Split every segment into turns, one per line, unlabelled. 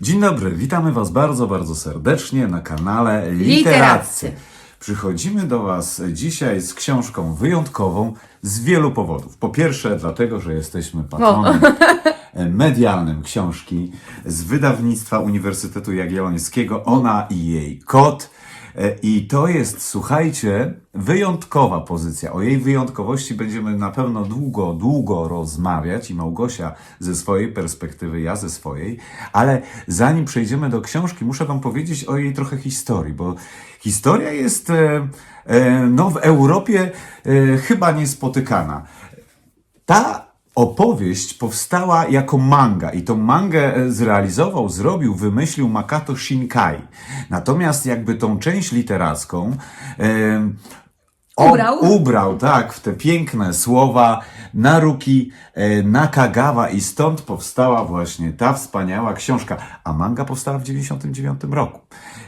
Dzień dobry, witamy Was bardzo, bardzo serdecznie na kanale
Literaccy.
Przychodzimy do Was dzisiaj z książką wyjątkową z wielu powodów. Po pierwsze, dlatego, że jesteśmy patronem medialnym książki z wydawnictwa Uniwersytetu Jagiellońskiego Ona i jej kot. E, I to jest, słuchajcie, wyjątkowa pozycja. O jej wyjątkowości będziemy na pewno długo, długo rozmawiać i Małgosia ze swojej perspektywy, ja ze swojej. Ale zanim przejdziemy do książki, muszę Wam powiedzieć o jej trochę historii, bo historia jest e, e, no, w Europie chyba niespotykana. Ta opowieść powstała jako manga i tą mangę e, zrealizował, zrobił, wymyślił Makoto Shinkai. Natomiast jakby tą część literacką e,
Ubrał?
ubrał, tak, w te piękne słowa Naruki e, Nakagawa i stąd powstała właśnie ta wspaniała książka. A manga powstała w 99 roku.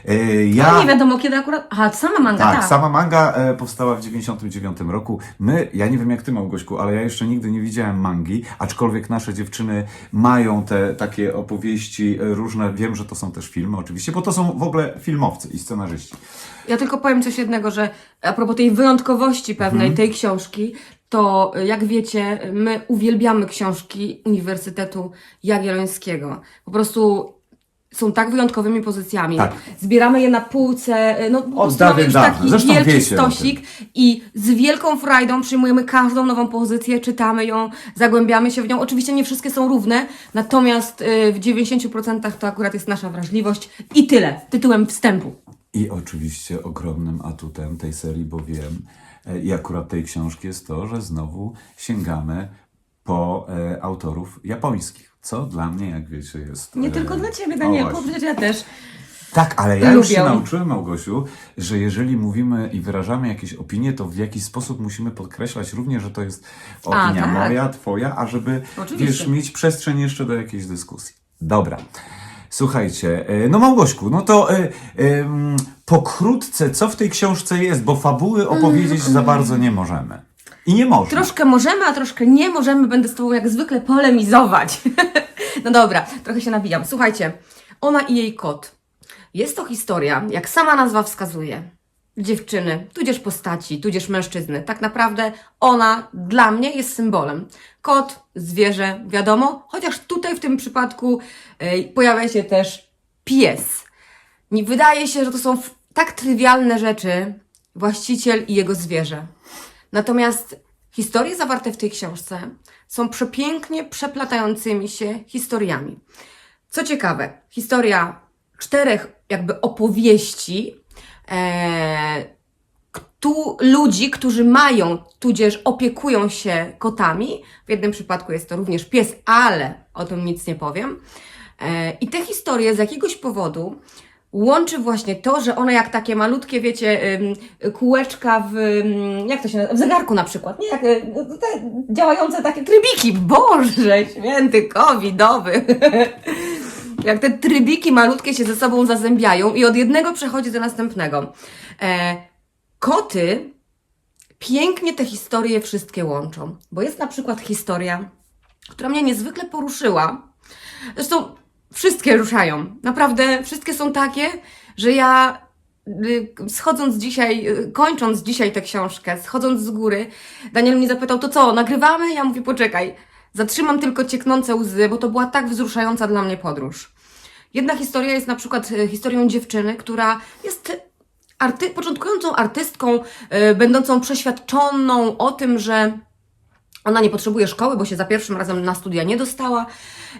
E, ja...
Nie wiadomo kiedy akurat. Aha, sama manga,
Tak,
tak.
sama manga e, powstała w 99 roku. My, ja nie wiem jak ty Małgośku, ale ja jeszcze nigdy nie widziałem mangi, aczkolwiek nasze dziewczyny mają te takie opowieści różne. Wiem, że to są też filmy oczywiście, bo to są w ogóle filmowcy i scenarzyści.
Ja tylko powiem coś jednego, że a propos tej wyjątkowości pewnej
Mhm.
tej książki, to y, jak wiecie, my uwielbiamy książki Uniwersytetu Jagiellońskiego. Po prostu są tak wyjątkowymi pozycjami.
Tak.
Zbieramy je na półce, y, no po prostu
dawien
mamy już
dawna.
taki
Zresztą
wielki
wiecie o tym.
stosik i z wielką frajdą przyjmujemy każdą nową pozycję, czytamy ją, zagłębiamy się w nią. Oczywiście nie wszystkie są równe, natomiast y, w 90% to akurat jest nasza wrażliwość i tyle, tytułem wstępu.
I oczywiście ogromnym atutem tej serii, bo wiem, i akurat tej książki jest to, że znowu sięgamy po e, autorów japońskich. Co dla mnie, jak wiecie, jest.
Nie
e,
tylko dla Ciebie, Danielku,
właśnie.
przecież ja też.
Tak, ale ja już się
Lubią.
nauczyłem, Małgosiu, że jeżeli mówimy i wyrażamy jakieś opinie, to w jakiś sposób musimy podkreślać również, że to jest opinia
tak.
moja, twoja, a żeby
Oczywiście.
wiesz, mieć przestrzeń jeszcze do jakiejś dyskusji. Dobra. Słuchajcie, e, no Małgośku, no to e, em, pokrótce, co w tej książce jest, bo fabuły opowiedzieć za bardzo nie możemy. I nie można.
Troszkę możemy, a troszkę nie możemy. Będę z Tobą jak zwykle polemizować. no dobra, trochę się nabijam. Słuchajcie, ona i jej kot. Jest to historia, jak sama nazwa wskazuje. Dziewczyny, tudzież postaci, tudzież mężczyzny. Tak naprawdę ona dla mnie jest symbolem. Kot, zwierzę, wiadomo, chociaż tutaj w tym przypadku e, pojawia się też pies. Wydaje się, że to są tak trywialne rzeczy, właściciel i jego zwierzę. Natomiast historie zawarte w tej książce są przepięknie przeplatającymi się historiami. Co ciekawe, historia czterech jakby opowieści e, tu ludzi, którzy mają, tudzież opiekują się kotami. W jednym przypadku jest to również pies, ale o tym nic nie powiem. E, I te historie z jakiegoś powodu łączy właśnie to, że one jak takie malutkie, wiecie, kółeczka w, jak to się nazywa, w zegarku na przykład, nie? Jak y, te działające takie trybiki, Boże, święty covidowy. jak te trybiki malutkie się ze sobą zazębiają i od jednego przechodzi do następnego. E, koty pięknie te historie wszystkie łączą, bo jest na przykład historia, która mnie niezwykle poruszyła. Zresztą wszystkie ruszają. Naprawdę wszystkie są takie, że ja y, schodząc dzisiaj, y, kończąc dzisiaj tę książkę, schodząc z góry, Daniel mnie zapytał, to co, nagrywamy? Ja mówię, poczekaj, zatrzymam tylko cieknące łzy, bo to była tak wzruszająca dla mnie podróż. Jedna historia jest na przykład e, historią dziewczyny, która jest arty początkującą artystką, e, będącą przeświadczoną o tym, że ona nie potrzebuje szkoły, bo się za pierwszym razem na studia nie dostała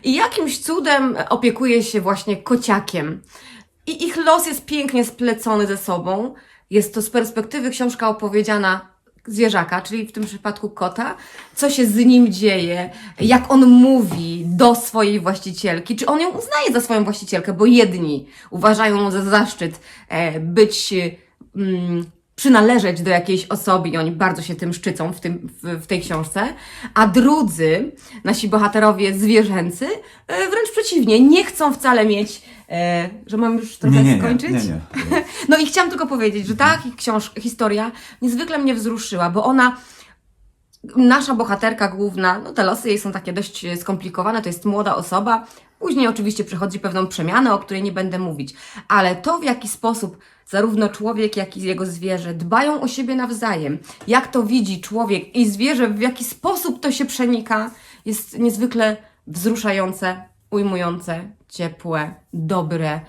i jakimś cudem opiekuje się właśnie kociakiem. I ich los jest pięknie splecony ze sobą. Jest to z perspektywy książka opowiedziana zwierzaka, czyli w tym przypadku kota, co się z nim dzieje, jak on mówi do swojej właścicielki, czy on ją uznaje za swoją właścicielkę, bo jedni uważają za zaszczyt e, być, mm, przynależeć do jakiejś osoby i oni bardzo się tym szczycą w, tym, w, tej książce, a drudzy, nasi bohaterowie zwierzęcy, e, wręcz przeciwnie, nie chcą wcale mieć, e, że mam już trochę
nie, nie, nie,
skończyć?
nie, nie.
No i chciałam tylko powiedzieć, że ta książ- historia niezwykle mnie wzruszyła, bo ona, nasza bohaterka główna, no te losy jej są takie dość e, skomplikowane, to jest młoda osoba, Później oczywiście przychodzi pewną przemianę, o której nie będę mówić, ale to w jaki sposób zarówno człowiek, jak i jego zwierzę dbają o siebie nawzajem, jak to widzi człowiek i zwierzę, w jaki sposób to się przenika, jest niezwykle wzruszające, ujmujące, ciepłe, dobre.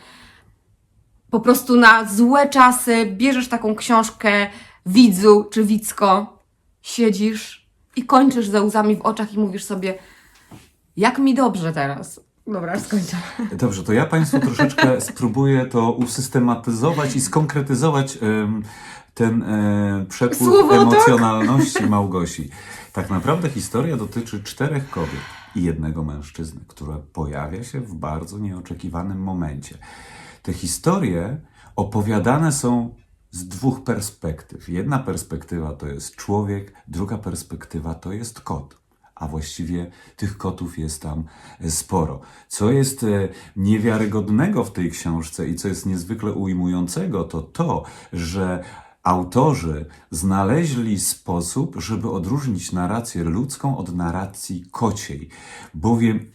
Po prostu na złe czasy bierzesz taką książkę widzu czy widzko, siedzisz i kończysz ze łzami w oczach i mówisz sobie, jak mi dobrze teraz. Dobra, skończę.
Dobrze, to ja Państwu troszeczkę spróbuję to usystematyzować i skonkretyzować ten e, przepływ
Słowotok.
emocjonalności Małgosi. Tak naprawdę historia dotyczy czterech kobiet i jednego mężczyzny, które pojawia się w bardzo nieoczekiwanym momencie. Te historie opowiadane są z dwóch perspektyw. Jedna perspektywa to jest człowiek, druga perspektywa to jest kot a właściwie tych kotów jest tam e, sporo. Co jest e, niewiarygodnego w tej książce i co jest niezwykle ujmującego, to to, że autorzy znaleźli sposób, żeby odróżnić narrację ludzką od narracji kociej, bowiem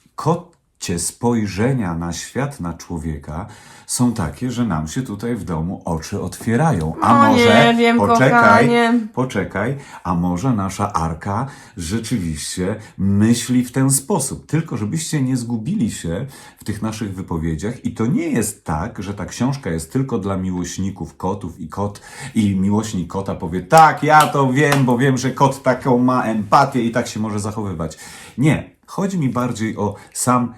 spojrzenia na świat, na człowieka są takie, że nam się tutaj w domu oczy otwierają. A
O
może,
nie wiem,
poczekaj,
kochanie.
poczekaj, a może nasza arka rzeczywiście myśli w ten sposób. Tylko żebyście nie zgubili się w tych naszych wypowiedziach. I to nie jest tak, że ta książka jest tylko dla miłośników kotów i kot i miłośnik kota powie, tak, ja to wiem, bo wiem, że kot taką ma empatię i tak się może zachowywać. Nie. Chodzi mi bardziej o sam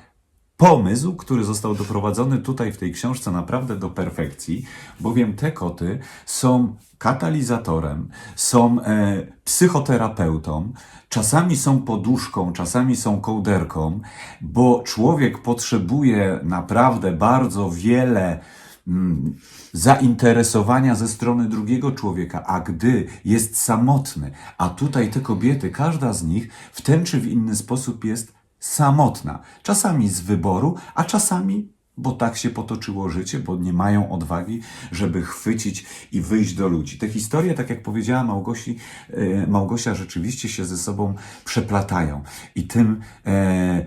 pomysł, który został doprowadzony tutaj w tej książce naprawdę do perfekcji, bowiem te koty są katalizatorem, są e, psychoterapeutą, czasami są poduszką, czasami są kołderką, bo człowiek potrzebuje naprawdę bardzo wiele mm, zainteresowania ze strony drugiego człowieka, a gdy jest samotny, a tutaj te kobiety, każda z nich w ten czy w inny sposób jest samotna. Czasami z wyboru, a czasami, bo tak się potoczyło życie, bo nie mają odwagi, żeby chwycić i wyjść do ludzi. Te historie, tak jak powiedziała Małgosi, e, Małgosia, rzeczywiście się ze sobą przeplatają. I tym e,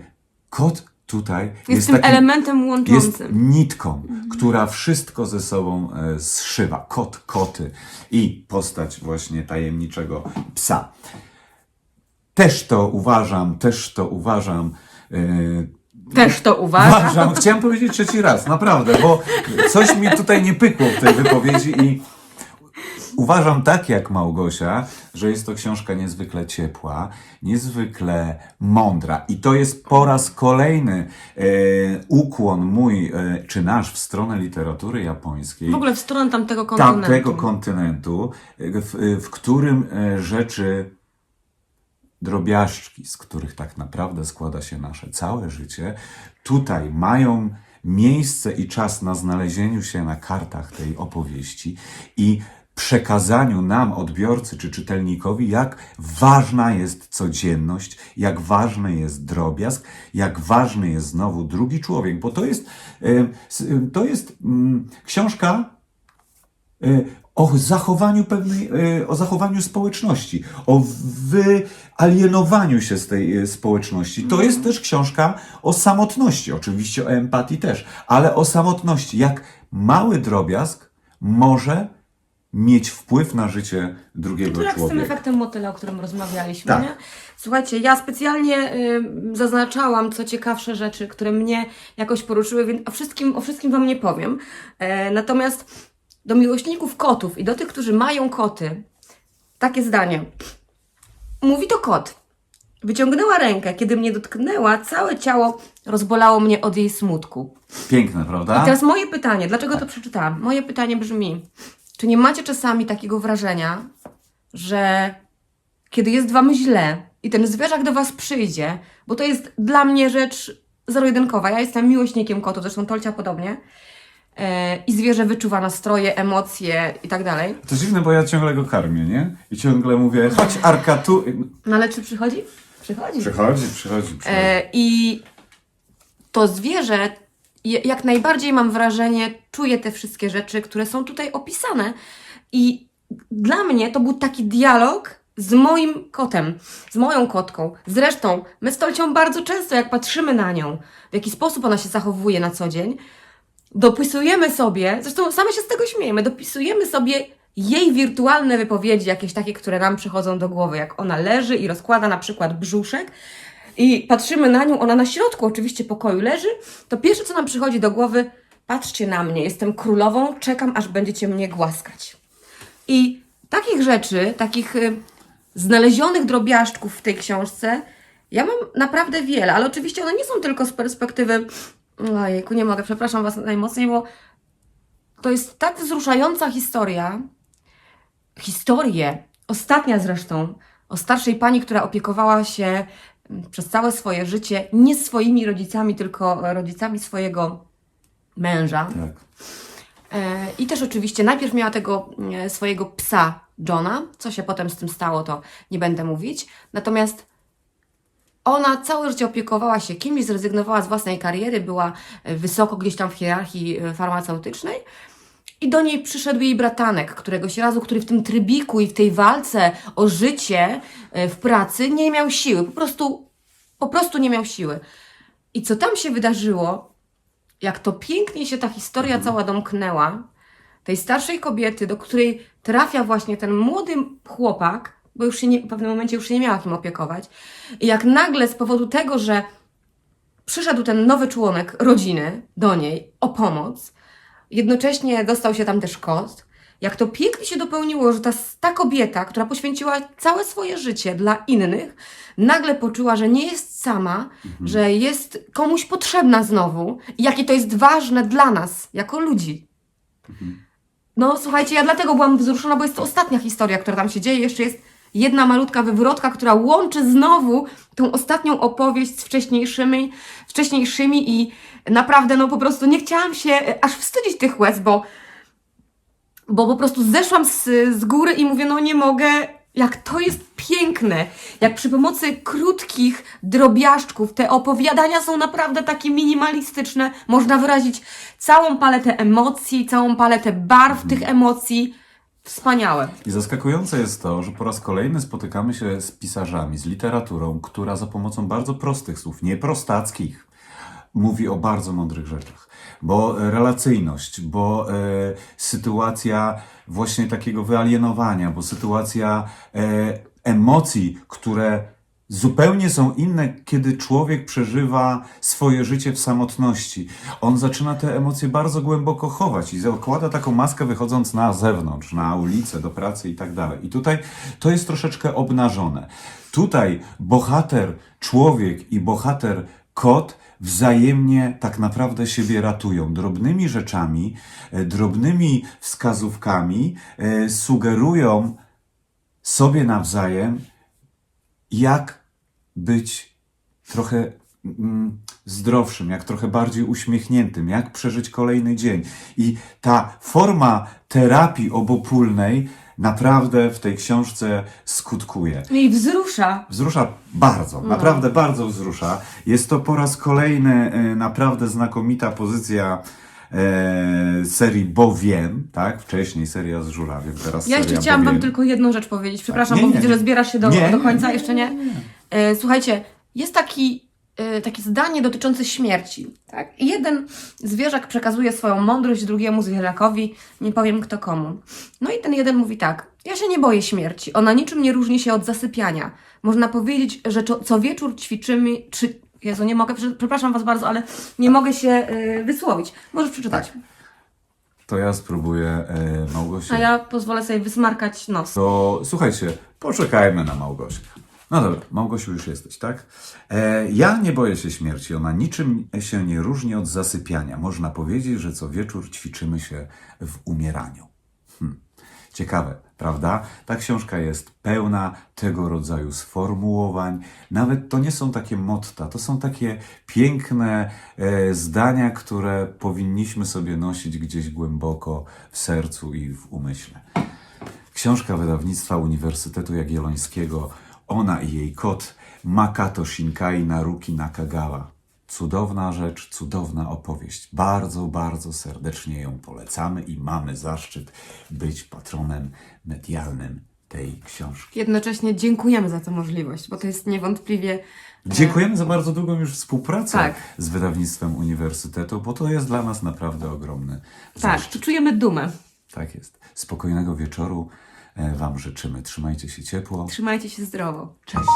kot tutaj jest,
Jest, tym
takim,
elementem
jest
łączącym.
nitką, która wszystko ze sobą e, zszywa. Kot, koty i postać właśnie tajemniczego psa. Też to uważam, też to uważam. e,
Też to uważam.
uważam. Chciałem powiedzieć trzeci raz, naprawdę, bo coś mi tutaj nie pykło w tej wypowiedzi i uważam tak jak Małgosia, że jest to książka niezwykle ciepła, niezwykle mądra i to jest po raz kolejny e, ukłon mój e, czy nasz w stronę literatury japońskiej
W ogóle w stronę tamtego kontynentu.
tamtego kontynentu, w, w którym e, rzeczy drobiażdżki, z których tak naprawdę składa się nasze całe życie, tutaj mają miejsce i czas na znalezieniu się na kartach tej opowieści i przekazaniu nam, odbiorcy czy czytelnikowi, jak ważna jest codzienność, jak ważny jest drobiazg, jak ważny jest znowu drugi człowiek, bo to jest, to jest mm, książka e, o zachowaniu pewnej, e, o zachowaniu społeczności, o wyalienowaniu się z tej e, społeczności. To jest też książka o samotności, oczywiście o empatii też, ale o samotności. Jak mały drobiazg może mieć wpływ na życie drugiego
To jak z tym efektem motyla, o którym rozmawialiśmy,
Tak.
nie? Słuchajcie, ja specjalnie y, zaznaczałam co ciekawsze rzeczy, które mnie jakoś poruszyły, więc o wszystkim, o wszystkim Wam nie powiem. E, natomiast do miłośników kotów i do tych, którzy mają koty, takie zdanie. Mówi to kot. Wyciągnęła rękę, kiedy mnie dotknęła, całe ciało rozbolało mnie od jej smutku.
Piękne, prawda?
I teraz moje pytanie, dlaczego to przeczytałam? Moje pytanie brzmi, czy nie macie czasami takiego wrażenia, że kiedy jest wam źle i ten zwierzak do was przyjdzie, bo to jest dla mnie rzecz zero-jedynkowa, ja jestem miłośnikiem kotów, zresztą Tolcia podobnie, i zwierzę wyczuwa nastroje, emocje i tak dalej.
To dziwne, bo ja ciągle go karmię, nie? I ciągle mówię, chodź Arka tu.
No ale czy przychodzi? Przychodzi.
Przychodzi, przychodzi, przychodzi.
E, I to zwierzę, je- jak najbardziej mam wrażenie, czuje te wszystkie rzeczy, które są tutaj opisane. I dla mnie to był taki dialog z moim kotem, z moją kotką. Zresztą, my z Tolcią bardzo często, jak patrzymy na nią, w jaki sposób ona się zachowuje na co dzień, dopisujemy sobie, zresztą same się z tego śmiejemy, dopisujemy sobie jej wirtualne wypowiedzi, jakieś takie, które nam przychodzą do głowy, jak ona leży i rozkłada na przykład brzuszek i patrzymy na nią, ona na środku oczywiście pokoju leży, to pierwsze, co nam przychodzi do głowy, patrzcie na mnie, jestem królową, czekam, aż będziecie mnie głaskać. I takich rzeczy, takich y, znalezionych drobiażdżków w tej książce, ja mam naprawdę wiele, ale oczywiście one nie są tylko z perspektywy. Ojejku, nie mogę, przepraszam Was najmocniej, bo to jest tak wzruszająca historia. Historię, ostatnia zresztą, o starszej pani, która opiekowała się mm, przez całe swoje życie nie swoimi rodzicami, tylko rodzicami swojego męża.
Tak.
E, I też oczywiście najpierw miała tego e, swojego psa Johna, co się potem z tym stało, to nie będę mówić. Natomiast ona całe życie opiekowała się kimś, zrezygnowała z własnej kariery, była e, wysoko gdzieś tam w hierarchii e, farmaceutycznej. I do niej przyszedł jej bratanek któregoś razu, który w tym trybiku i w tej walce o życie e, w pracy nie miał siły. Po prostu, po prostu nie miał siły. I co tam się wydarzyło, jak to pięknie się ta historia cała domknęła, tej starszej kobiety, do której trafia właśnie ten młody chłopak, bo już się nie, w pewnym momencie już się nie miała kim opiekować, i jak nagle z powodu tego, że przyszedł ten nowy członek rodziny do niej o pomoc, jednocześnie dostał się tam też kot, jak to pięknie się dopełniło, że ta, ta kobieta, która poświęciła całe swoje życie dla innych, nagle poczuła, że nie jest sama, że jest komuś potrzebna znowu i jakie to jest ważne dla nas, jako ludzi. No słuchajcie, ja dlatego byłam wzruszona, bo jest to ostatnia historia, która tam się dzieje. Jeszcze jest jedna malutka wywrotka, która łączy znowu tą ostatnią opowieść z wcześniejszymi, wcześniejszymi i naprawdę no po prostu nie chciałam się e, aż wstydzić tych łez, bo bo po prostu zeszłam z, z góry i mówię, no nie mogę, jak to jest piękne, jak przy pomocy krótkich drobiażdżków te opowiadania są naprawdę takie minimalistyczne, można wyrazić całą paletę emocji, całą paletę barw tych emocji. Wspaniałe.
I zaskakujące jest to, że po raz kolejny spotykamy się z pisarzami, z literaturą, która za pomocą bardzo prostych słów, nie prostackich, mówi o bardzo mądrych rzeczach. Bo relacyjność, bo e, sytuacja właśnie takiego wyalienowania, bo sytuacja e, emocji, które zupełnie są inne, kiedy człowiek przeżywa swoje życie w samotności. On zaczyna te emocje bardzo głęboko chować i zakłada taką maskę wychodząc na zewnątrz, na ulicę, do pracy i tak dalej. I tutaj to jest troszeczkę obnażone. Tutaj bohater człowiek i bohater kot wzajemnie tak naprawdę siebie ratują. Drobnymi rzeczami, e, drobnymi wskazówkami e, sugerują sobie nawzajem, jak być trochę mm, zdrowszym, jak trochę bardziej uśmiechniętym, jak przeżyć kolejny dzień. I ta forma terapii obopólnej naprawdę w tej książce skutkuje.
I wzrusza.
Wzrusza bardzo, naprawdę bardzo wzrusza. Jest to po raz kolejny e, naprawdę znakomita pozycja e, serii Bo Wiem, tak? Wcześniej seria z żurawiem, teraz
Ja jeszcze chciałam Wam tylko jedną rzecz powiedzieć. Przepraszam,
Nie,
bo
nie,
widzę,
nie.
że zbierasz się do,
Nie,
do
nie,
końca.
nie,
Jeszcze nie? E, Słuchajcie, jest taki, e, takie zdanie dotyczące śmierci. Tak? Jeden zwierzak przekazuje swoją mądrość drugiemu zwierzakowi, nie powiem kto komu. No i ten jeden mówi tak: Ja się nie boję śmierci. Ona niczym nie różni się od zasypiania. Można powiedzieć, że co, wieczór ćwiczymy. Czy... Jezu, nie mogę, prze- przepraszam Was bardzo, ale nie mogę się e, wysłowić. Możesz przeczytać.
To ja spróbuję, e, Małgosiu.
A ja pozwolę sobie wysmarkać nos.
To słuchajcie, poczekajmy na Małgosię. No dobra, Małgosiu już jesteś, tak? E, ja nie boję się śmierci. Ona niczym się nie różni od zasypiania. Można powiedzieć, że co wieczór ćwiczymy się w umieraniu. Hm. Ciekawe, prawda? Ta książka jest pełna tego rodzaju sformułowań. Nawet to nie są takie motta, to są takie piękne e, zdania, które powinniśmy sobie nosić gdzieś głęboko w sercu i w umyśle. Książka wydawnictwa Uniwersytetu Jagiellońskiego Ona i jej kot Makato Shinkai Naruki Nakagawa. Cudowna rzecz, cudowna opowieść. Bardzo, bardzo serdecznie ją polecamy i mamy zaszczyt być patronem medialnym tej książki.
Jednocześnie dziękujemy za tę możliwość, bo to jest niewątpliwie
Dziękujemy za bardzo długą już współpracę
Tak.
z wydawnictwem Uniwersytetu, bo to jest dla nas naprawdę ogromny
tak,
zaszczyt.
czujemy dumę.
Tak jest. Spokojnego wieczoru e, Wam życzymy. Trzymajcie się ciepło.
Trzymajcie się zdrowo. Cześć.